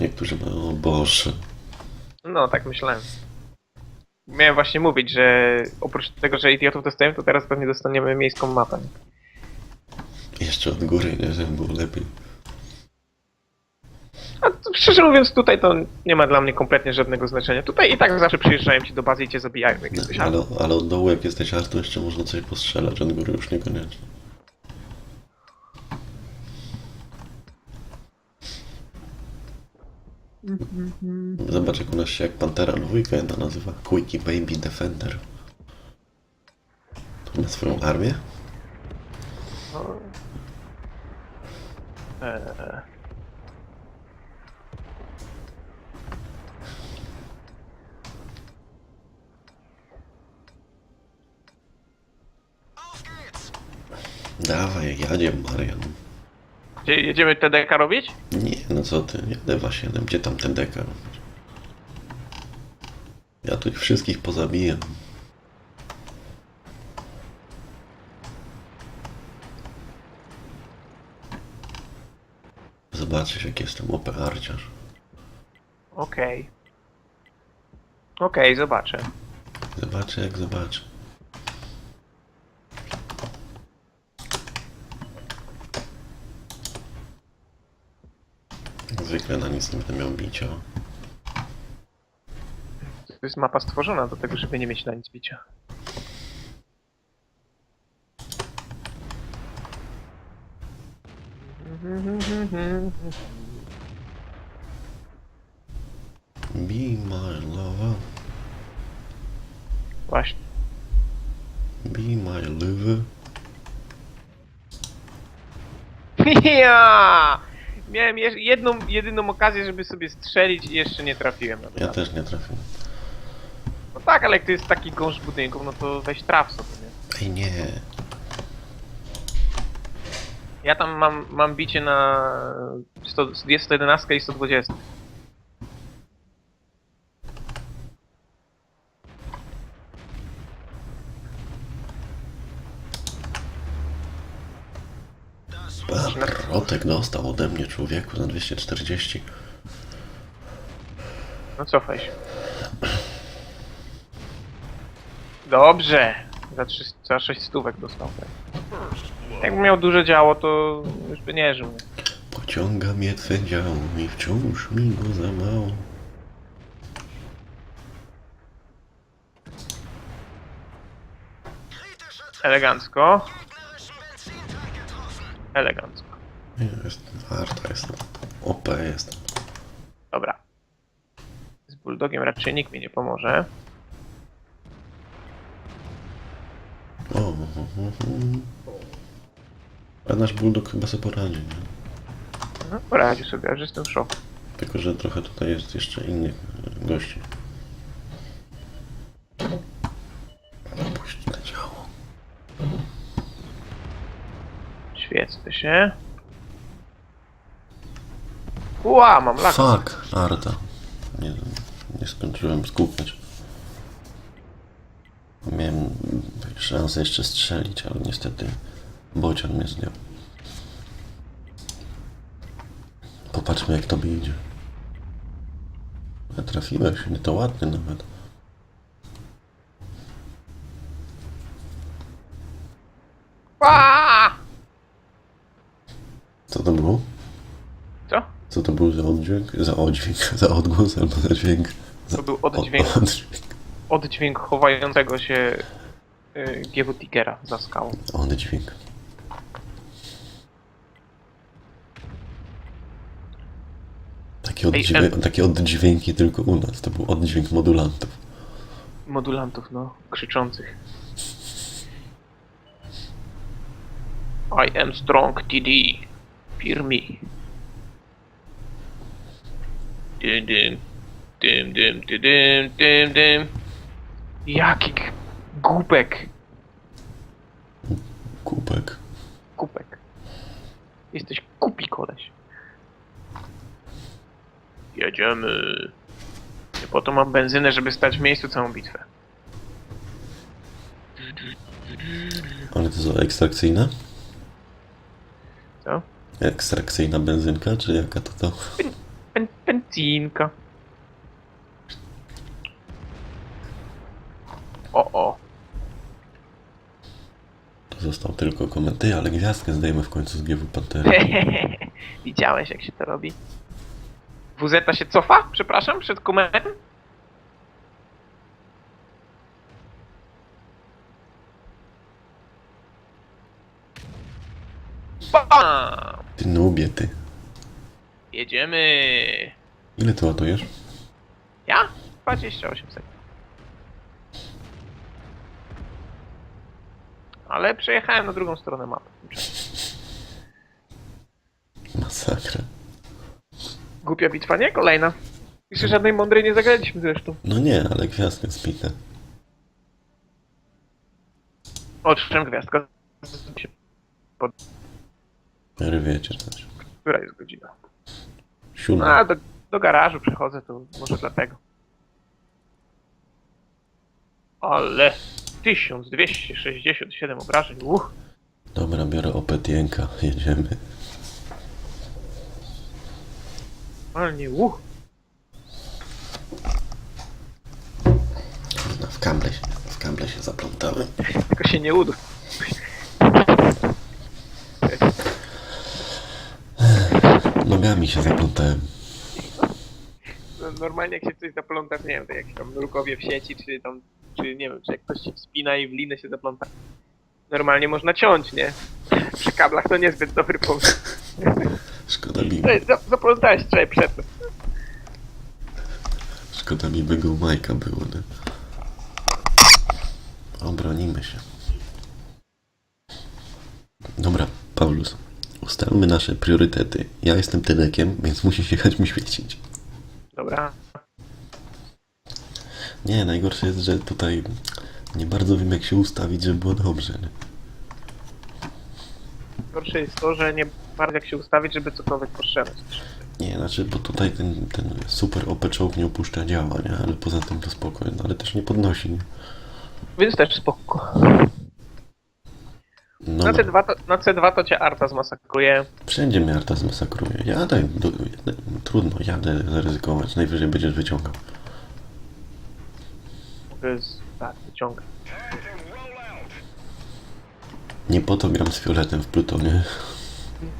niektórzy mają, o Boże. No, tak myślałem. Miałem właśnie mówić, że oprócz tego, że idiotów dostałem, to teraz pewnie dostaniemy miejską mapę. Jeszcze od góry, nie? Żeby było lepiej. A to, szczerze mówiąc, tutaj to nie ma dla mnie kompletnie żadnego znaczenia. Tutaj i tak zawsze przyjeżdżają ci do bazy i cię zabijają, jak jesteś No, albo. ale, ale od dołu jak jesteś art, to jeszcze można coś postrzelać, od góry już niekoniecznie. Zobacz jak u nas się jak Pantera dwójka jedna nazywa. Quickie Baby Defender. To ma swoją armię? Eee, Dawaj, jadzie Marian. Gdzie jedziemy TDK robić? Nie, no co ty, jadę właśnie, gdzie tam ten deka? Ja tu ich wszystkich pozabijam. Zobaczysz jak jestem opearciarz. Okej. Okej, zobaczę. Zobaczę jak zobaczę. Jak zwykle na nic nie będę miał bicia. To jest mapa stworzona do tego, żeby nie mieć na nic bicia. Be my lover, Właśnie. be my lover. Ja! Miałem jedną, jedyną okazję, żeby sobie strzelić i jeszcze nie trafiłem. Ja też nie trafiłem. No tak, ale jak to jest taki gąszcz budynków, no to weź traf sobie, nie? Ej nie, Ja tam mam, mam bicie na 100, 111 i 120. A, Protek dostał ode mnie człowieku za 240. No cofaj się. Dobrze! Za, 3, za 6 stówek dostał. tak. Jakbym miał duże działo, to już by nie żył. Pociąga mnie twe działo i wciąż mi go za mało. Elegancko. Elegancko. Nie, jest warta, jest OP jest. Dobra. Z bulldogiem raczej nikt mi nie pomoże. O, o, o, o. A nasz bulldog chyba sobie poradzi, nie? No, poradził sobie, aż jestem w szoku. Tylko, że trochę tutaj jest jeszcze innych e, gości. Się. Ła, mam lak. Fuck, Arta. Nie, nie skończyłem skupać. Miałem szansę jeszcze strzelić, ale niestety bocian mnie zdjął. Popatrzmy jak tobie idzie. A trafiłeś, nie to ładny nawet. Ła! Co to było? Co? Co to był za oddźwięk? Za oddźwięk, za odgłos albo za dźwięk? Za To był oddźwięk, o- oddźwięk. oddźwięk chowającego się y, GW Tigera za skałą. Oddźwięk. Takie, Ej, oddźwię- takie oddźwięki tylko u nas. To był oddźwięk modulantów. Modulantów, no, krzyczących. I am strong TD. Fear me. Dym, dym. Dym, dym, dy, dym, dym, dym. Jaki głupek. Kupek. Kupek. Jesteś kupi koleś. Jedziemy. Nie po to mam benzynę, żeby stać w miejscu całą bitwę. Ale to co, ekstrakcyjna? Co? Ekstrakcyjna benzynka, czy jaka to to? Pen, pen, Cinka. O, o. To został tylko komenty, ale gwiazdkę zdejmę w końcu z GW Pantery. Widziałeś, jak się to robi. WZ się cofa? Przepraszam, przed komentem? Bam! Ty nubie, ty. Jedziemy. Ile ty ładujesz? Ja? 28 sekund. Ale przejechałem na drugą stronę mapy. Masakra. Głupia bitwa, nie? Kolejna. Jeszcze żadnej mądrej nie zagraliśmy zresztą. No nie, ale gwiazdkę zbita. O czym gwiazdka? Ale wiecie też. Która jest godzina? Siódma. A, do, do garażu przechodzę, to może dlatego. Ale 1267 obrażeń, uch. Dobra, biorę opetienka. Jedziemy. Ale nie, uch. No, w kamble się, w kamble się zaplątałem. Tylko się nie uda. Nogami się zaplątałem. No, Normalnie jak się coś zapląta, nie wiem, to jak tam nurkowie w sieci, czy tam, czy nie wiem, czy jak ktoś się wspina i w linę się zapląta. Normalnie można ciąć, nie? Przy kablach to niezbyt dobry pomysł. Szkoda mi, Zaplątałeś wczoraj przed tym. szkoda mi by go Majka było, nie? Obronimy się. Dobra, Paulus. Ustalmy nasze priorytety. Ja jestem Tylekiem, więc musisz jechać mi świecić. Dobra. Nie, najgorsze jest, że tutaj nie bardzo wiem jak się ustawić, żeby było dobrze. Nie? Gorsze jest to, że nie bardzo jak się ustawić, żeby cokolwiek postrzelać. Nie, znaczy, bo tutaj ten, ten super OP czołg nie opuszcza działa, nie? Ale poza tym to spokojnie, ale też nie podnosi, nie? Więc też spoko. No, Na no. C2 to, na C2 to cię Arta zmasakruje. Wszędzie mnie Arta zmasakruje. Jadę, do, jadę, trudno, jadę zaryzykować. Najwyżej będziesz wyciągał. Jest... Tak, wyciąga. Nie po to gram z fioletem w Plutonie.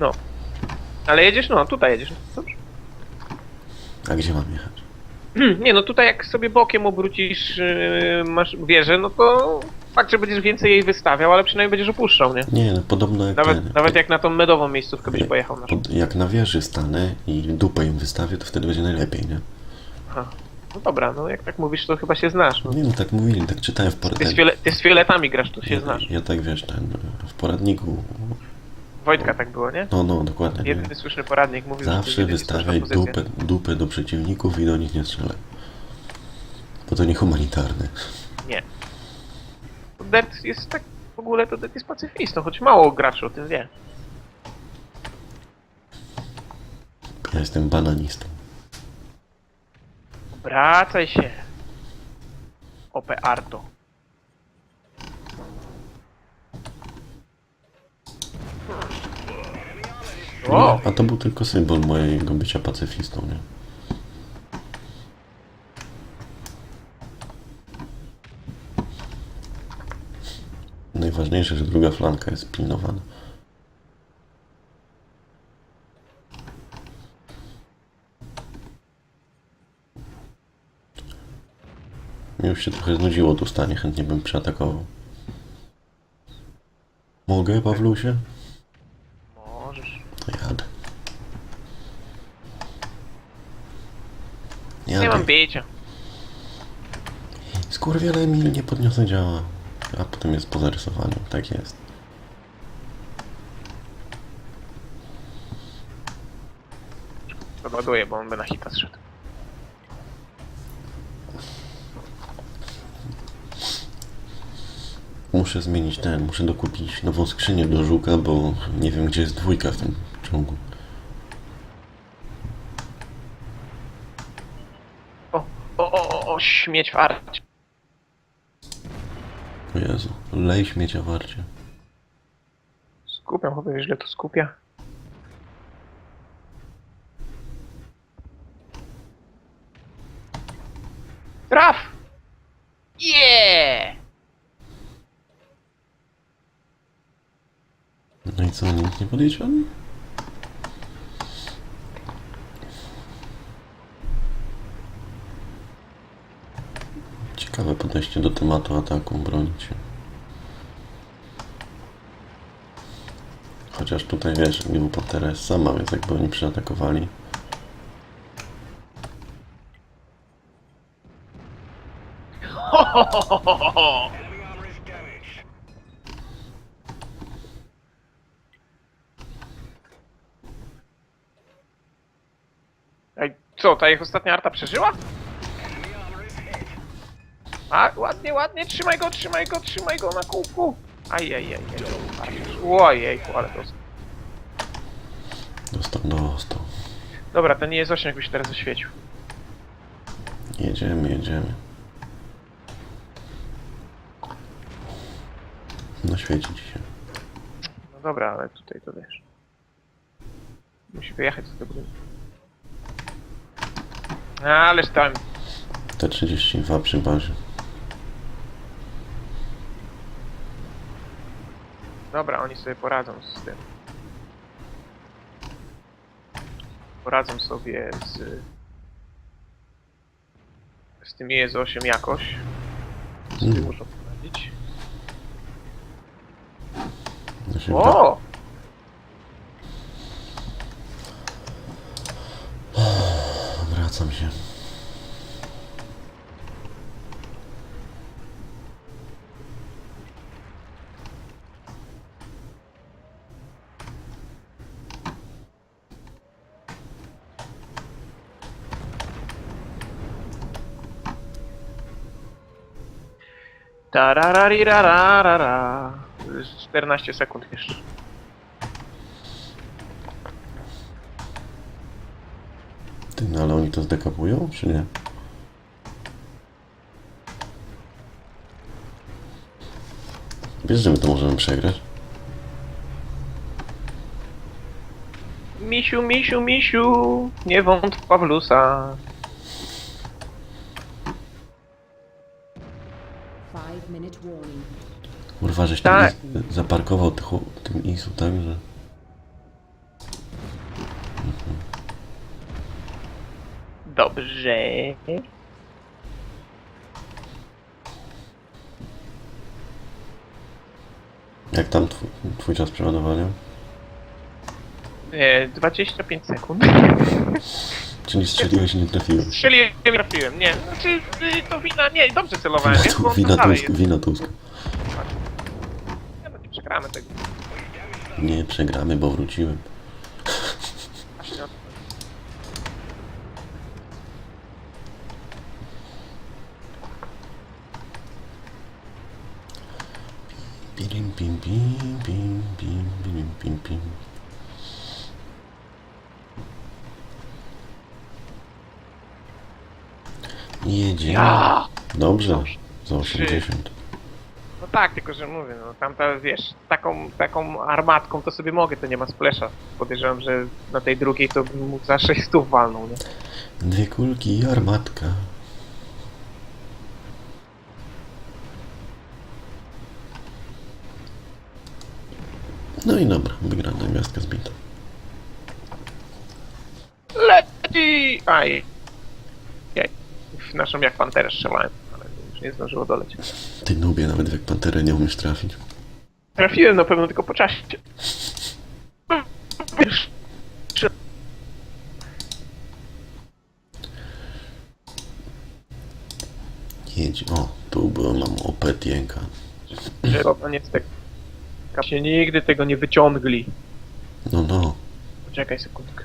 No. Ale jedziesz? No, tutaj jedziesz. Dobrze. A gdzie mam jechać? Nie, no tutaj jak sobie bokiem obrócisz yy, masz wieżę, no to fakt, że będziesz więcej jej wystawiał, ale przynajmniej będziesz opuszczał, nie? Nie, no, podobno jak Nawet, ten, nawet jak na tą medową miejscówkę byś pojechał na pod, jak na wieży stanę i dupę im wystawię, to wtedy będzie najlepiej, nie? Aha. No dobra, no jak tak mówisz, to chyba się znasz. No. Nie no, tak mówili, tak czytałem w Ty, z poradniku. fiole, ty z fioletami grasz, to się Ja, znasz. ja tak wiesz, ten, w poradniku, Wojtka tak było, nie? no, no, dokładnie. Nie? Jedyny słuszny poradnik mówił, że Zawsze jedynie wystawiaj dupę, dupę do przeciwników i do nich nie strzelaj. Bo to niehumanitarne. Nie. Dead jest tak, w ogóle to Dead jest pacyfistą, choć mało graczy o tym wie. Ja jestem bananistą. Wracaj się. OP Arto. O! A to był tylko symbol mojego bycia pacyfistą, nie? Najważniejsze, że druga flanka jest pilnowana. Mi już się trochę znudziło tu stanie, chętnie bym przeatakował. Mogę, Pawlusie? Możesz. To jadę. Nie Jadę. mam bicia. Skurwiele Emil nie podniosę działa. A potem jest po zarysowaniu. Tak jest. Załaduję, bo on by na hita zszedł. Muszę zmienić ten, muszę dokupić nową skrzynię do żuka, bo nie wiem gdzie jest dwójka w tym ciągu. O, o, o, o, o śmieć w arcie. Jezu, lej śmiecia warcie. Skupiam chyba, źle to skupia. Traf! Yeah! No i co, nikt nie podjedzie? Ciekawe podejście do tematu ataku, bronić. Chociaż tutaj wiesz, jest sama, więc jakby oni ho, ho, ho, ho, ho. Ej, co, ta ich ostatnia arta przeżyła? A, ładnie, ładnie, trzymaj go, trzymaj go, trzymaj go na kółku. Ajajaj, ojejku, ale to... Dostał, dostał. Dobra, ten nie jest 8, jakby się teraz oświecił. Jedziemy, jedziemy. Naświecić się. No dobra, ale tutaj to wiesz. Musi wyjechać z tego. Ależ tam. T32 przy bazie. Dobra, oni sobie poradzą z tym. Poradzą sobie z... Z tym IS-8 jakoś. Sobie Mm. muszą poradzić. Się O! Wracam się. Tarararirararara. 14 sekund jeszcze. Ty, no ale oni to zdekapują, czy nie? Wiesz, że my to możemy przegrać? Misiu, misiu, misiu, nie wątp Pawlusa. Kurwa, żeś Tak. tam is- zaparkował tych, tym ISU tak, że... Dobrze. Jak tam twój, twój czas przeładowania? E, 25 sekund. Czyli strzeliłeś i nie trafiłeś? Strzeliłem trafiłem. Nie, znaczy y, to wina, nie, dobrze celowałem, nie? Bo Tu, on wina dalej jest. wina Tuska. Przegramy tego. Nie, przegramy, bo wróciłem. Chodzi. Pim, pim, pim, pim, pim, pim, pim, pim. Jedzie. Ja! Dobrze, za 80. No tak, tylko że mówię, no tamta, wiesz, taką, taką armatką to sobie mogę, to nie ma splesza. Podejrzewam, że na tej drugiej to bym mógł za 6 stów walnął, nie? Dwie kulki i armatka. No i dobra, wygrana gwiazdka zbita. Leci! Aj. Jej. W naszą jak panterę strzelałem, już nie zdążyło dolecieć. Ty nubie, nawet jak panterę nie umiesz trafić. Trafiłem na pewno tylko po czasie. Jedź. O, tu było, mam opetienka. Że to nie tak. się nigdy tego nie wyciągli. No, no. Poczekaj sekundkę.